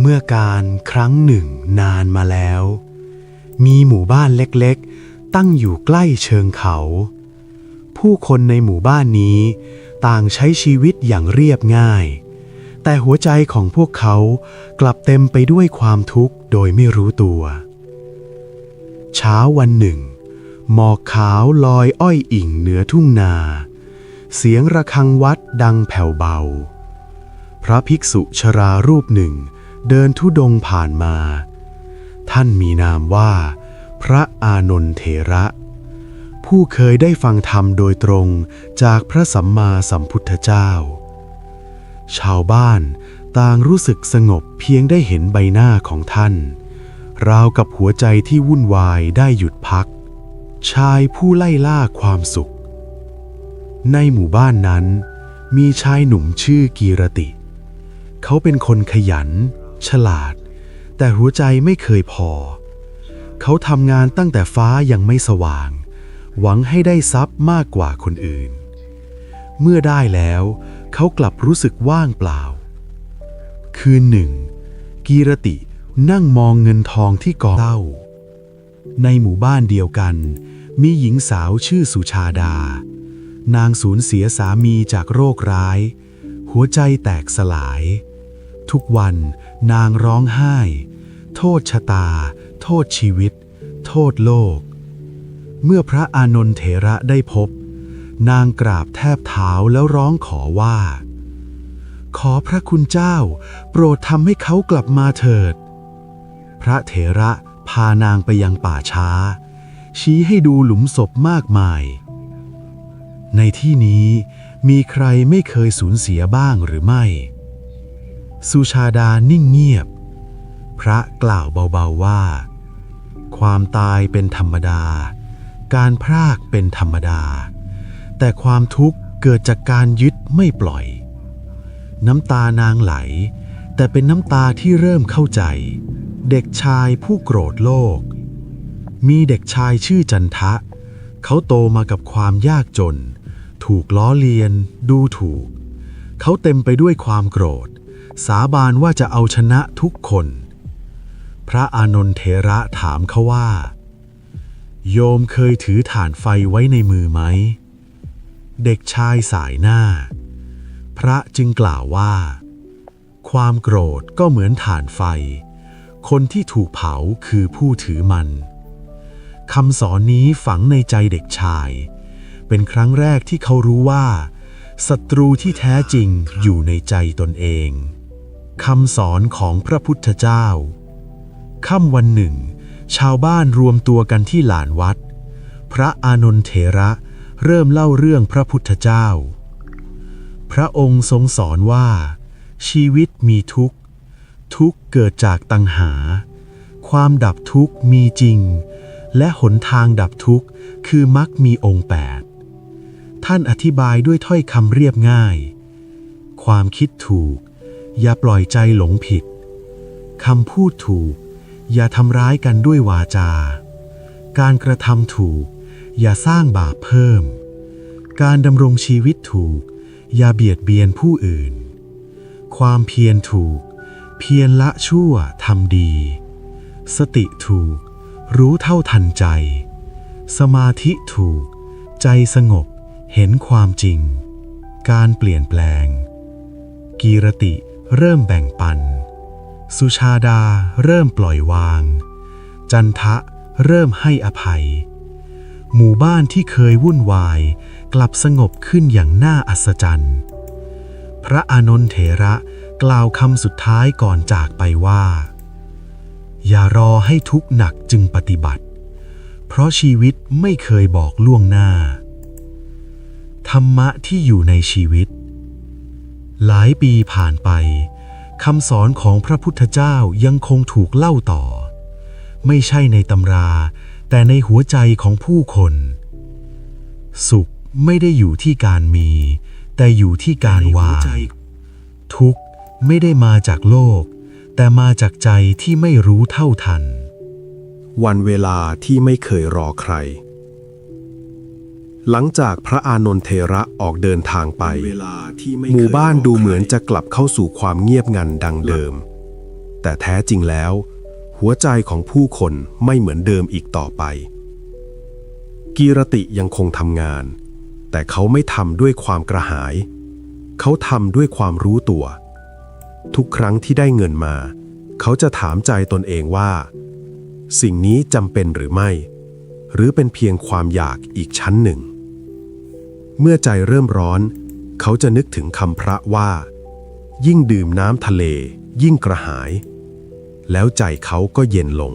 เมื่อการครั้งหนึ่งนานมาแล้ว มีหมู่บ้านเล็กๆ ตั้งอยู่ใกล้เชิงเขา ผู้คนในหมู่บ้านนี้ ต่างใช้ชีวิตอย่างเรียบง่าย แต่หัวใจของพวกเขากลับเต็มไปด้วยความทุกข์โดยไม่รู้ตัว เช้าวันหนึ่ง หมอกขาวลอยอ้อยอิ่งเหนือทุ่งนา เสียงระฆังวัดดังแผ่วเบา พระภิกษุชรารูปหนึ่ง เดินทุดงผ่านมา ท่านมีนามว่า พระอานนทเถระ ผู้เคยได้ฟังธรรมโดยตรงจากพระสัมมาสัมพุทธเจ้า ชาวบ้านต่างรู้สึกสงบเพียงได้เห็นใบหน้าของท่าน ราวกับหัวใจที่วุ่นวายได้หยุดพัก ชายผู้ไล่ล่าความสุข ในหมู่บ้านนั้น มีชายหนุ่มชื่อกีรติ เขาเป็นคนขยัน ฉลาด แต่หัวใจไม่เคยพอ เขาทำงานตั้งแต่ฟ้ายังไม่สว่าง หวังให้ได้ทรัพย์มากกว่าคนอื่น เมื่อได้แล้ว เขากลับรู้สึกว่างเปล่า คืนหนึ่ง กีรตินั่งมองเงินทองที่กองเต้า ในหมู่บ้านเดียวกัน มีหญิงสาวชื่อสุชาดา นางสูญเสียสามีจากโรคร้าย หัวใจแตกสลาย ทุกวันนางร้องไห้ โทษชะตา โทษชีวิต โทษโลก เมื่อพระอานนทเถระได้พบ นางกราบแทบเท้าแล้วร้องขอว่า ขอพระคุณเจ้า โปรดทำให้เขากลับมาเถิด พระเถระพานางไปยังป่าช้า ชี้ให้ดูหลุมศพมากมาย ในที่นี้มีใครไม่เคยสูญเสียบ้างหรือไม่ สุชาดานิ่งเงียบ พระกล่าวเบาๆว่า ความตายเป็นธรรมดา การพรากเป็นธรรมดา แต่ความทุกข์เกิดจากการยึดไม่ปล่อย น้ำตานางไหล แต่เป็นน้ำตาที่เริ่มเข้าใจ เด็กชายผู้โกรธโลก มีเด็กชายชื่อจันทะ เขาโตมากับความยากจน ถูกล้อเลียน ดูถูก เขาเต็มไปด้วยความโกรธ สาบานว่าจะเอาชนะทุกคน พระอานนทเถระถามเขาว่า โยมเคยถือถ่านไฟไว้ในมือไหม เด็กชายสายหน้า พระจึงกล่าวว่า ความโกรธก็เหมือนถ่านไฟ คนที่ถูกเผาคือผู้ถือมันคำสอนนี้ฝังในใจเด็กชาย เป็นครั้งแรกที่เขารู้ว่าศัตรูที่แท้จริงอยู่ในใจตนเอง คำสอนของพระพุทธเจ้า ค่ำวันหนึ่ง ชาวบ้านรวมตัวกันที่หลานวัด พระอานนทเถระเริ่มเล่าเรื่องพระพุทธเจ้า พระองค์ทรงสอนว่า ชีวิตมีทุกข์ ทุกข์เกิดจากตัณหา ความดับทุกข์มีจริง และหนทางดับทุกข์คือมรรคมีองค์แปดท่านอธิบายด้วยถ้อยคำเรียบง่าย ความคิดถูก อย่าปล่อยใจหลงผิดคำพูดถูก อย่าทำร้ายกันด้วยวาจา การกระทำถูก อย่าสร้างบาปเพิ่ม การดำรงชีวิตถูก อย่าเบียดเบียนผู้อื่น ความเพียรถูก เพียรละชั่วทำดี สติถูก รู้เท่าทันใจ สมาธิถูก ใจสงบ เห็นความจริง การเปลี่ยนแปลง กีรติ เริ่มแบ่งปัน สุชาดาเริ่มปล่อยวาง จันทะเริ่มให้อภัย หมู่บ้านที่เคยวุ่นวาย กลับสงบขึ้นอย่างน่าอัศจรรย์ พระอานนทเถระกล่าวคำสุดท้ายก่อนจากไปว่า อย่ารอให้ทุกข์หนักจึงปฏิบัติ เพราะชีวิตไม่เคยบอกล่วงหน้า ธรรมะที่อยู่ในชีวิต หลายปีผ่านไปคำสอนของพระพุทธเจ้ายังคงถูกเล่าต่อ ไม่ใช่ในตำรา แต่ในหัวใจของผู้คน สุขไม่ได้อยู่ที่การมี แต่อยู่ที่การวางทุกข์ไม่ได้มาจากโลก แต่มาจากใจที่ไม่รู้เท่าทัน วันเวลาที่ไม่เคยรอใคร หลังจากพระอานนทเทระออกเดินทางไปหมู่บ้านดูเหมือนจะกลับเข้าสู่ความเงียบงันดังเดิม แต่แท้จริงแล้ว หัวใจของผู้คนไม่เหมือนเดิมอีกต่อไป กีรติยังคงทำงาน แต่เขาไม่ทำด้วยความกระหาย เขาทำด้วยความรู้ตัว ทุกครั้งที่ได้เงินมา เขาจะถามใจตนเองว่า สิ่งนี้จำเป็นหรือไม่ หรือเป็นเพียงความอยากอีกชั้นหนึ่ง เมื่อใจเริ่มร้อน เขาจะนึกถึงคำพระว่า ยิ่งดื่มน้ำทะเล ยิ่งกระหาย แล้วใจเขาก็เย็นลง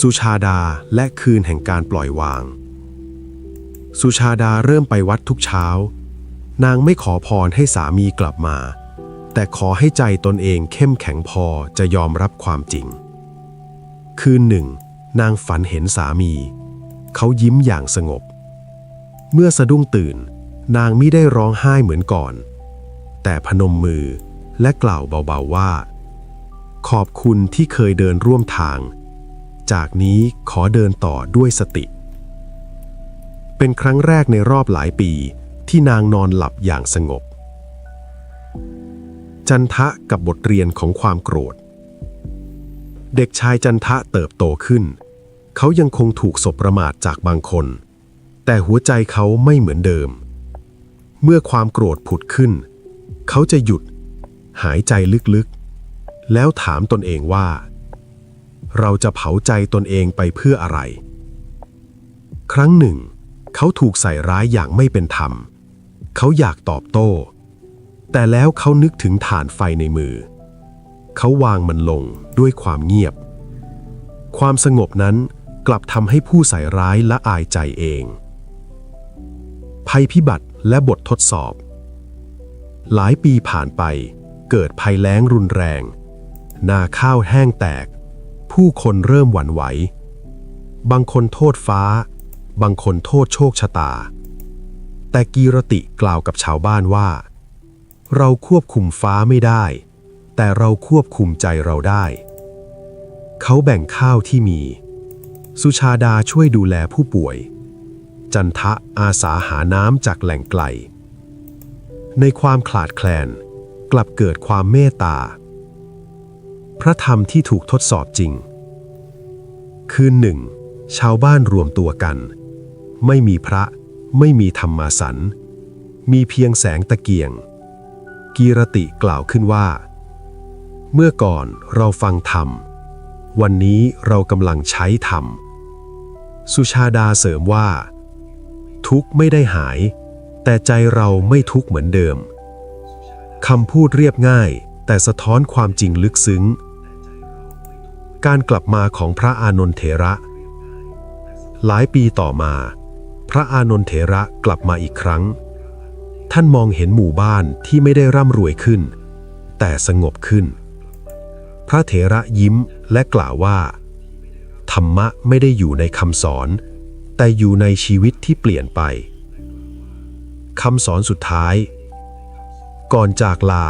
สุชาดาและคืนแห่งการปล่อยวาง สุชาดาเริ่มไปวัดทุกเช้า นางไม่ขอพรให้สามีกลับมา แต่ขอให้ใจตนเองเข้มแข็งพอจะยอมรับความจริง คืนหนึ่ง นางฝันเห็นสามี เขายิ้มอย่างสงบ เมื่อสะดุ้งตื่น นางมิได้ร้องไห้เหมือนก่อน แต่พนมมือและกล่าวเบาๆว่า ขอบคุณที่เคยเดินร่วมทาง จากนี้ขอเดินต่อด้วยสติ เป็นครั้งแรกในรอบหลายปีที่นางนอนหลับอย่างสงบ จันทะกับบทเรียนของความโกรธ เด็กชายจันทะเติบโตขึ้น เขายังคงถูกสบประมาทจากบางคน แต่หัวใจเขาไม่เหมือนเดิม เมื่อความโกรธผุดขึ้น เขาจะหยุด หายใจลึกๆ แล้วถามตนเองว่า เราจะเผาใจตนเองไปเพื่ออะไร ครั้งหนึ่ง เขาถูกใส่ร้ายอย่างไม่เป็นธรรม เขาอยากตอบโต้ แต่แล้วเขานึกถึงฐานไฟในมือ เขาวางมันลงด้วยความเงียบ ความสงบนั้นกลับทำให้ผู้ใส่ร้ายละอายใจเอง ภัยพิบัติและบททดสอบ หลายปีผ่านไป เกิดภัยแล้งรุนแรง นาข้าวแห้งแตก ผู้คนเริ่มหวั่นไหว บางคนโทษฟ้า บางคนโทษโชคชะตา แต่กีรติกล่าวกับชาวบ้านว่า เราควบคุมฟ้าไม่ได้ แต่เราควบคุมใจเราได้ เขาแบ่งข้าวที่มี สุชาดาช่วยดูแลผู้ป่วย จันทะอาสาหาน้ำจากแหล่งไกล ในความขลาดแคลน กลับเกิดความเมตตา พระธรรมที่ถูกทดสอบจริง คืนหนึ่ง ชาวบ้านรวมตัวกัน ไม่มีพระ ไม่มีธรรมาสัน มีเพียงแสงตะเกียง กีรติกล่าวขึ้นว่า เมื่อก่อนเราฟังธรรม วันนี้เรากำลังใช้ธรรมสุชาดาเสริมว่า ทุกข์ไม่ได้หาย แต่ใจเราไม่ทุกข์เหมือนเดิมคำพูดเรียบง่าย แต่สะท้อนความจริงลึกซึ้ง การกลับมาของพระอานนทเถระ หลายปีต่อมา พระอานนทเถระกลับมาอีกครั้ง ท่านมองเห็นหมู่บ้านที่ไม่ได้ร่ำรวยขึ้น แต่สงบขึ้น พระเถระยิ้มและกล่าวว่า ธรรมะไม่ได้อยู่ในคำสอน แต่อยู่ในชีวิตที่เปลี่ยนไปคำสอนสุดท้าย ก่อนจากลา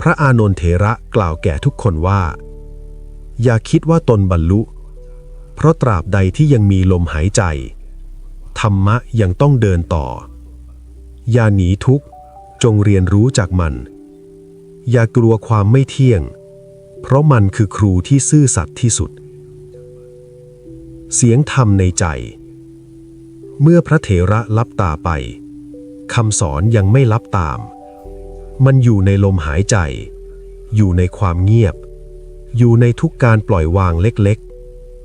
พระอานนทเถระกล่าวแก่ทุกคนว่า อย่าคิดว่าตนบรรลุ เพราะตราบใดที่ยังมีลมหายใจ ธรรมะยังต้องเดินต่อ อย่าหนีทุกข์ จงเรียนรู้จากมัน อย่ากลัวความไม่เที่ยง เพราะมันคือครูที่ซื่อสัตย์ที่สุด เสียงธรรมในใจ เมื่อพระเถระลับตาไปคำสอนยังไม่ลับตาม มันอยู่ในลมหายใจ อยู่ในความเงียบ อยู่ในทุกการปล่อยวางเล็ก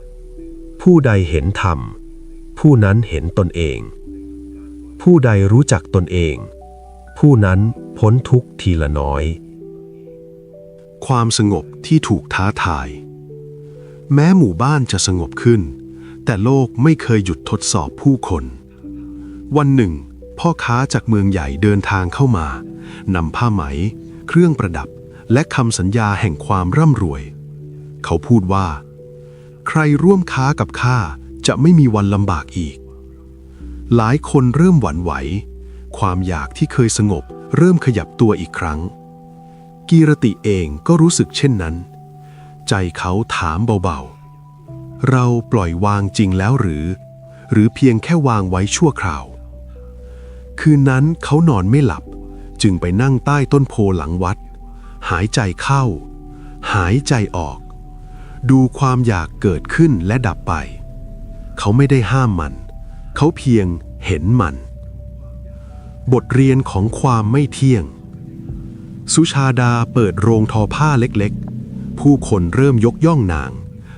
ๆ ผู้ใดเห็นธรรม ผู้นั้นเห็นตนเอง ผู้ใดรู้จักตนเอง ผู้นั้นพ้นทุกทีละน้อย ความสงบที่ถูกท้าทาย แม้หมู่บ้านจะสงบขึ้น แต่โลกไม่เคยหยุดทดสอบผู้คน วันหนึ่ง พ่อค้าจากเมืองใหญ่เดินทางเข้ามานำผ้าไหม เครื่องประดับ และคำสัญญาแห่งความร่ำรวย เขาพูดว่า ใครร่วมค้ากับข้าจะไม่มีวันลำบากอีก หลายคนเริ่มหวั่นไหว ความอยากที่เคยสงบเริ่มขยับตัวอีกครั้ง กีรติเองก็รู้สึกเช่นนั้น ใจเขาถามเบาๆ เราปล่อยวางจริงแล้วหรือ หรือเพียงแค่วางไว้ชั่วคราว คืนนั้นเขานอนไม่หลับ จึงไปนั่งใต้ต้นโพหลังวัด หายใจเข้า หายใจออก ดูความอยากเกิดขึ้นและดับไป เขาไม่ได้ห้ามมัน เขาเพียงเห็นมัน บทเรียนของความไม่เที่ยง สุชาดาเปิดโรงทอผ้าเล็กๆ ผู้คนเริ่มยกย่องนาง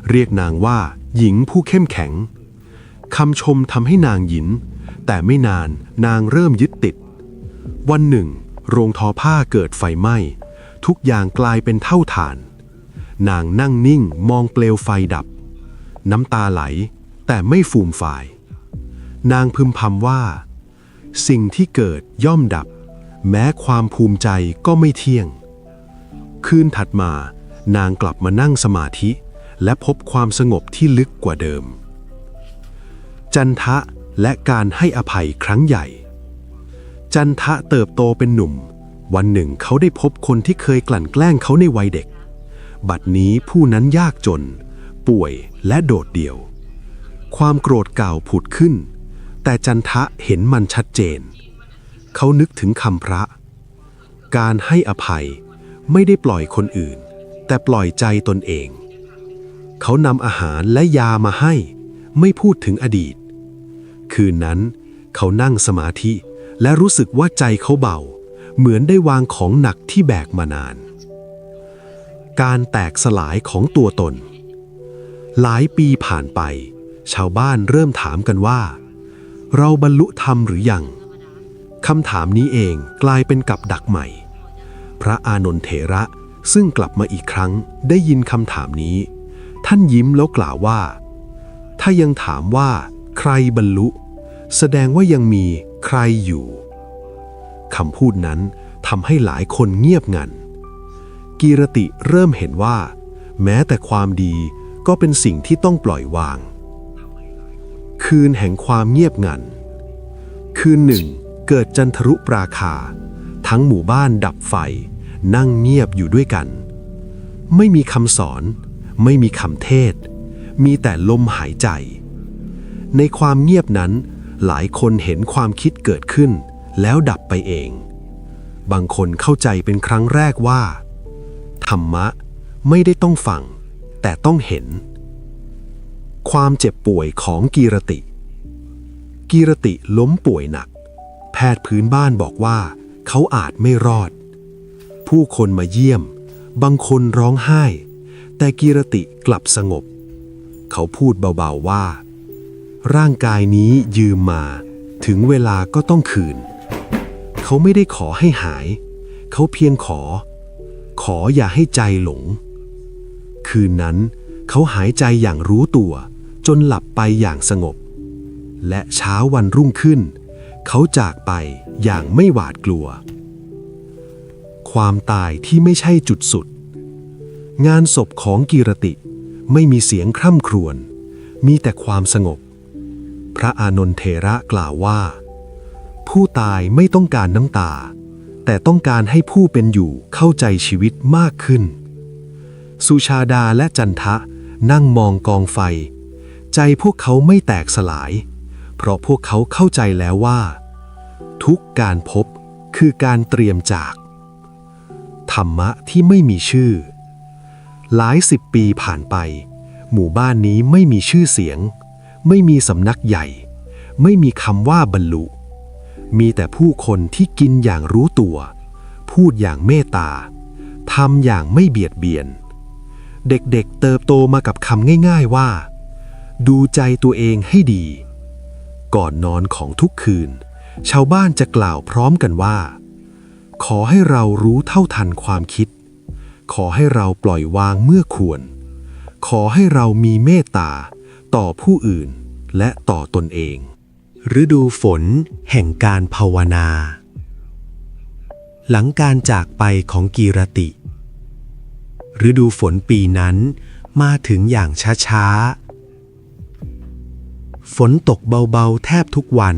เรียกนางว่า หญิงผู้เข้มแข็งคำชมทำให้นางหยิน แต่ไม่นานนางเริ่มยึดติด วันหนึ่ง โรงทอผ้าเกิดไฟไหม้ ทุกอย่างกลายเป็นเท่าฐาน นางนั่งนิ่งมองเปลวไฟดับ น้ำตาไหล แต่ไม่ฟูมฟาย นางพึมพำว่า สิ่งที่เกิดย่อมดับ แม้ความภูมิใจก็ไม่เที่ยง คืนถัดมานางกลับมานั่งสมาธิ และพบความสงบที่ลึกกว่าเดิม จันทะและการให้อภัยครั้งใหญ่ จันทะเติบโตเป็นหนุ่ม วันหนึ่งเขาได้พบคนที่เคยกลั่นแกล้งเขาในวัยเด็ก บัดนี้ผู้นั้นยากจน ป่วยและโดดเดี่ยว ความโกรธเก่าผุดขึ้น แต่จันทะเห็นมันชัดเจน เขานึกถึงคำพระ การให้อภัยไม่ได้ปล่อยคนอื่น แต่ปล่อยใจตนเอง เขานำอาหารและยามาให้ ไม่พูดถึงอดีต คืนนั้น เขานั่งสมาธิและรู้สึกว่าใจเขาเบา เหมือนได้วางของหนักที่แบกมานาน การแตกสลายของตัวตน หลายปีผ่านไป ชาวบ้านเริ่มถามกันว่า เราบรรลุธรรมหรือยังคำถามนี้เองกลายเป็นกับดักใหม่ พระอานนทเถระซึ่งกลับมาอีกครั้งได้ยินคำถามนี้ ท่านยิ้มแล้วกล่าวว่า ถ้ายังถามว่าใครบรรลุ แสดงว่ายังมีใครอยู่คำพูดนั้นทำให้หลายคนเงียบงัน กีรติเริ่มเห็นว่า แม้แต่ความดีก็เป็นสิ่งที่ต้องปล่อยวาง คืนแห่งความเงียบงัน คืนหนึ่ง เกิดจันทรุปราคา ทั้งหมู่บ้านดับไฟ นั่งเงียบอยู่ด้วยกัน ไม่มีคำสอน ไม่มีคำเทศ มีแต่ลมหายใจ ในความเงียบนั้น หลายคนเห็นความคิดเกิดขึ้น แล้วดับไปเอง บางคนเข้าใจเป็นครั้งแรกว่า ธรรมะไม่ได้ต้องฟัง แต่ต้องเห็น ความเจ็บป่วยของกีรติ กีรติล้มป่วยหนัก แพทย์พื้นบ้านบอกว่า เขาอาจไม่รอด ผู้คนมาเยี่ยม บางคนร้องไห้ แต่กีรติกลับสงบ เขาพูดเบาๆว่า ร่างกายนี้ยืมมา ถึงเวลาก็ต้องคืน เขาไม่ได้ขอให้หาย เขาเพียงขอ ขออย่าให้ใจหลง คืนนั้นเขาหายใจอย่างรู้ตัว จนหลับไปอย่างสงบ และเช้าวันรุ่งขึ้น เขาจากไปอย่างไม่หวาดกลัว ความตายที่ไม่ใช่จุดสุด งานศพของกีรติ ไม่มีเสียงคร่ำครวญ มีแต่ความสงบ พระอานนทเทระกล่าวว่า ผู้ตายไม่ต้องการน้ำตา แต่ต้องการให้ผู้เป็นอยู่เข้าใจชีวิตมากขึ้น สุชาดาและจันทะนั่งมองกองไฟ ใจพวกเขาไม่แตกสลาย เพราะพวกเขาเข้าใจแล้วว่า ทุกการพบคือการเตรียมจาก ธรรมะที่ไม่มีชื่อ หลายสิบปีผ่านไป หมู่บ้านนี้ไม่มีชื่อเสียง ไม่มีสำนักใหญ่ ไม่มีคำว่าบรรลุ มีแต่ผู้คนที่กินอย่างรู้ตัว พูดอย่างเมตตาทำอย่างไม่เบียดเบียน เด็กๆเเติบโตมากับคำง่ายๆว่า ดูใจตัวเองให้ดี ก่อนนอนของทุกคืน ชาวบ้านจะกล่าวพร้อมกันว่า ขอให้เรารู้เท่าทันความคิด ขอให้เราปล่อยวางเมื่อควร ขอให้เรามีเมตตา ต่อผู้อื่นและต่อตนเอง ฤดูฝนแห่งการภาวนา หลังการจากไปของกีรติ ฤดูฝนปีนั้นมาถึงอย่างช้าๆ ฝนตกเบาๆแทบทุกวัน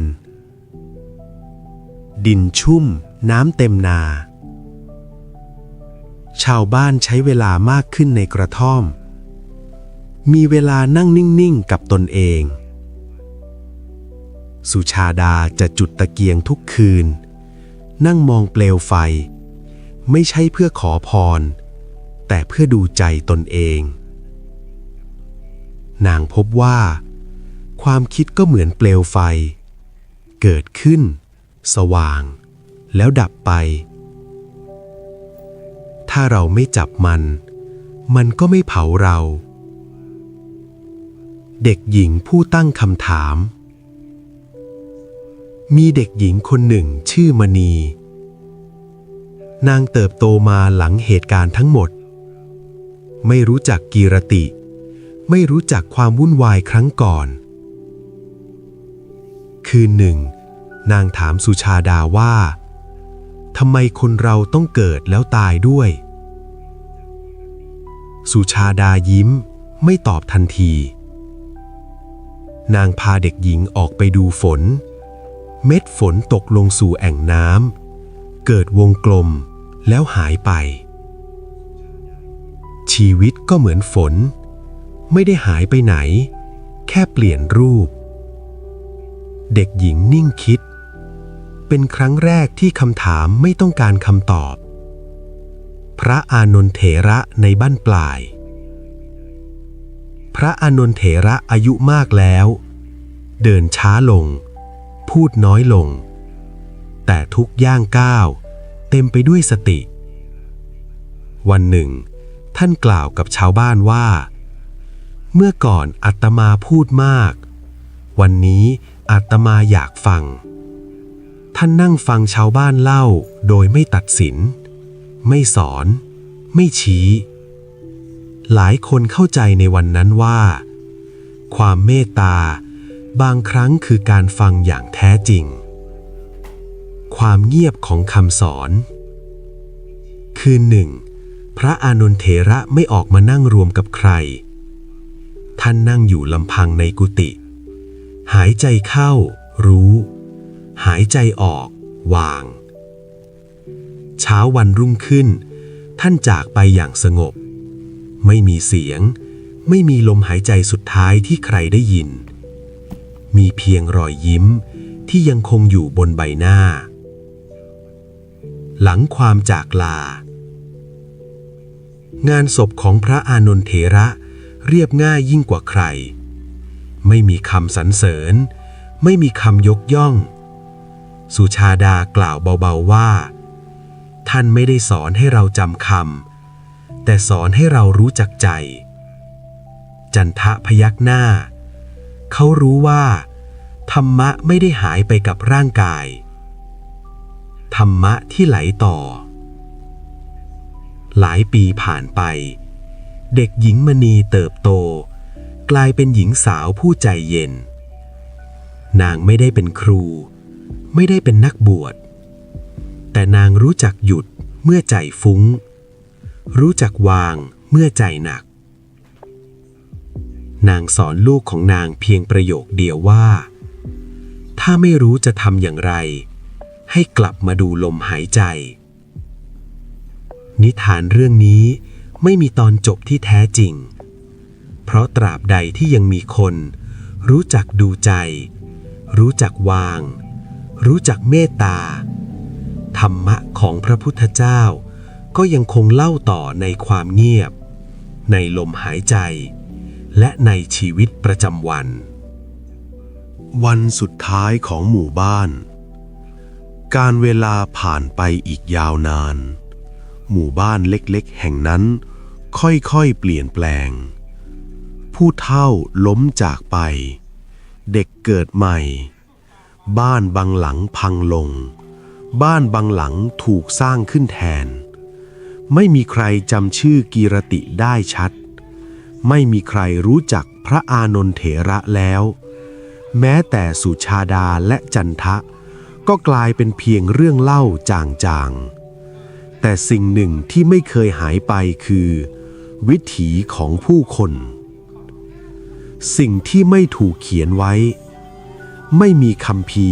ดินชุ่มน้ำเต็มนา ชาวบ้านใช้เวลามากขึ้นในกระท่อม มีเวลานั่งนิ่งๆกับตนเอง สุชาดาจะจุดตะเกียงทุกคืน นั่งมองเปลวไฟ ไม่ใช่เพื่อขอพร แต่เพื่อดูใจตนเอง นางพบว่า ความคิดก็เหมือนเปลวไฟ เกิดขึ้น สว่าง แล้วดับไป ถ้าเราไม่จับมัน มันก็ไม่เผาเรา เด็กหญิงผู้ตั้งคำถาม มีเด็กหญิงคนหนึ่งชื่อมณี นางเติบโตมาหลังเหตุการณ์ทั้งหมด ไม่รู้จักกีรติ ไม่รู้จักความวุ่นวายครั้งก่อน คืนหนึ่ง นางถามสุชาดาว่า ทำไมคนเราต้องเกิดแล้วตายด้วย สุชาดายิ้ม ไม่ตอบทันที นางพาเด็กหญิงออกไปดูฝน เม็ดฝนตกลงสู่แอ่งน้ำเกิดวงกลมแล้วหายไป ชีวิตก็เหมือนฝน ไม่ได้หายไปไหน แค่เปลี่ยนรูป เด็กหญิงนิ่งคิด เป็นครั้งแรกที่คำถามไม่ต้องการคำตอบ พระอานนทเถระในบ้านปลาย พระอานนทเถระอายุมากแล้ว เดินช้าลง พูดน้อยลง แต่ทุกย่างก้าวเต็มไปด้วยสติ วันหนึ่ง ท่านกล่าวกับชาวบ้านว่า เมื่อก่อนอัตมาพูดมาก วันนี้อัตมาอยากฟัง ท่านนั่งฟังชาวบ้านเล่าโดยไม่ตัดสิน ไม่สอน ไม่ชี้ หลายคนเข้าใจในวันนั้นว่า ความเมตตา บางครั้งคือการฟังอย่างแท้จริง ความเงียบของคำสอน คืนหนึ่ง พระอานนทเถระไม่ออกมานั่งรวมกับใคร ท่านนั่งอยู่ลำพังในกุฏิหายใจเข้า รู้ หายใจออก วาง เช้าวันรุ่งขึ้น ท่านจากไปอย่างสงบ ไม่มีเสียง ไม่มีลมหายใจสุดท้ายที่ใครได้ยิน มีเพียงรอยยิ้มที่ยังคงอยู่บนใบหน้า หลังความจากลา งานศพของพระอานนทเถระเรียบง่ายยิ่งกว่าใคร ไม่มีคำสรรเสริญ ไม่มีคำยกย่อง สุชาดากล่าวเบาๆว่า ท่านไม่ได้สอนให้เราจำคำแต่สอนให้เรารู้จักใจ จันทะพยักหน้า เขารู้ว่า ธรรมะไม่ได้หายไปกับร่างกาย ธรรมะที่ไหลต่อ หลายปีผ่านไป เด็กหญิงมณีเติบโต กลายเป็นหญิงสาวผู้ใจเย็น นางไม่ได้เป็นครู ไม่ได้เป็นนักบวช แต่นางรู้จักหยุดเมื่อใจฟุ้ง รู้จักวางเมื่อใจหนัก นางสอนลูกของนางเพียงประโยคเดียวว่า ถ้าไม่รู้จะทำอย่างไร ให้กลับมาดูลมหายใจ นิทานเรื่องนี้ไม่มีตอนจบที่แท้จริง เพราะตราบใดที่ยังมีคน รู้จักดูใจ รู้จักวาง รู้จักเมตตา ธรรมะของพระพุทธเจ้า ก็ยังคงเล่าต่อในความเงียบ ในลมหายใจ และในชีวิตประจำวัน วันสุดท้ายของหมู่บ้าน การเวลาผ่านไปอีกยาวนาน หมู่บ้านเล็กๆ แห่งนั้น ค่อยๆ เปลี่ยนแปลง ผู้เฒ่าล้มจากไป เด็กเกิดใหม่ บ้านบางหลังพังลง บ้านบางหลังถูกสร้างขึ้นแทน ไม่มีใครจำชื่อกีรติได้ชัด ไม่มีใครรู้จักพระอานนทเถระแล้ว แม้แต่สุชาดาและจันทะ ก็กลายเป็นเพียงเรื่องเล่าจางๆ แต่สิ่งหนึ่งที่ไม่เคยหายไปคือ วิถีของผู้คน สิ่งที่ไม่ถูกเขียนไว้ ไม่มีคำพี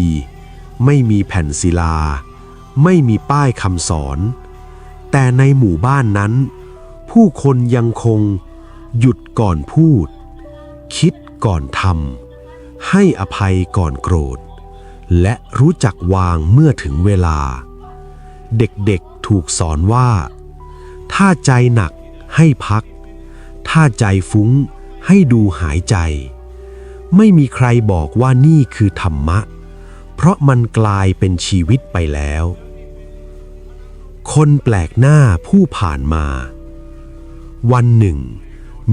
ไม่มีแผ่นศิลา ไม่มีป้ายคำสอน แต่ในหมู่บ้านนั้น ผู้คนยังคงหยุดก่อนพูด คิดก่อนทำให้อภัยก่อนโกรธ และรู้จักวางเมื่อถึงเวลา เด็กๆถูกสอนว่า ถ้าใจหนักให้พัก ถ้าใจฟุ้งให้ดูหายใจ ไม่มีใครบอกว่านี่คือธรรมะ เพราะมันกลายเป็นชีวิตไปแล้ว คนแปลกหน้าผู้ผ่านมา วันหนึ่ง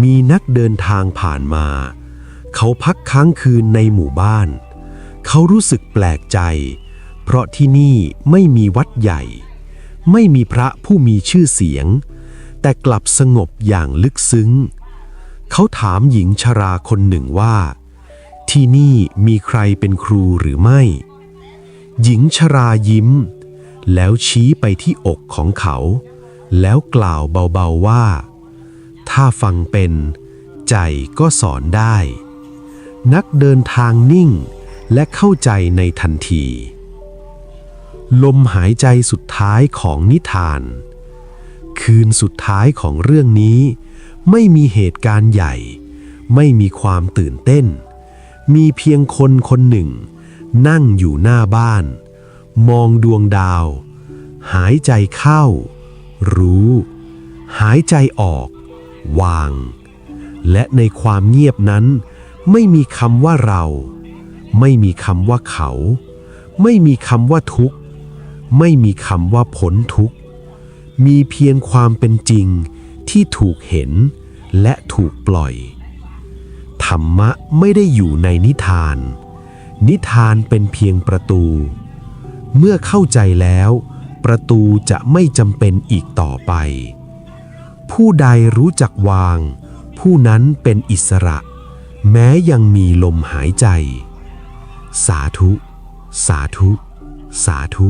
มีนักเดินทางผ่านมา เขาพักค้างคืนในหมู่บ้าน เขารู้สึกแปลกใจ เพราะที่นี่ไม่มีวัดใหญ่ ไม่มีพระผู้มีชื่อเสียง แต่กลับสงบอย่างลึกซึ้ง เขาถามหญิงชราคนหนึ่งว่า ที่นี่มีใครเป็นครูหรือไม่ หญิงชรายิ้ม แล้วชี้ไปที่อกของเขา แล้วกล่าวเบาๆว่า ถ้าฟังเป็น ใจก็สอนได้ นักเดินทางนิ่งและเข้าใจในทันที ลมหายใจสุดท้ายของนิทาน คืนสุดท้ายของเรื่องนี้ ไม่มีเหตุการณ์ใหญ่ ไม่มีความตื่นเต้น มีเพียงคนคนหนึ่ง นั่งอยู่หน้าบ้าน มองดวงดาว หายใจเข้า รู้ หายใจออก วาง และในความเงียบนั้น ไม่มีคำว่าเรา ไม่มีคำว่าเขา ไม่มีคำว่าทุกข์ ไม่มีคำว่าพ้นทุกข์ มีเพียงความเป็นจริงที่ถูกเห็นและถูกปล่อย ธรรมะไม่ได้อยู่ในนิทาน นิทานเป็นเพียงประตู เมื่อเข้าใจแล้ว ประตูจะไม่จำเป็นอีกต่อไป ผู้ใดรู้จักวาง ผู้นั้นเป็นอิสระ แม้ยังมีลมหายใจ สาธุ สาธุ สาธุ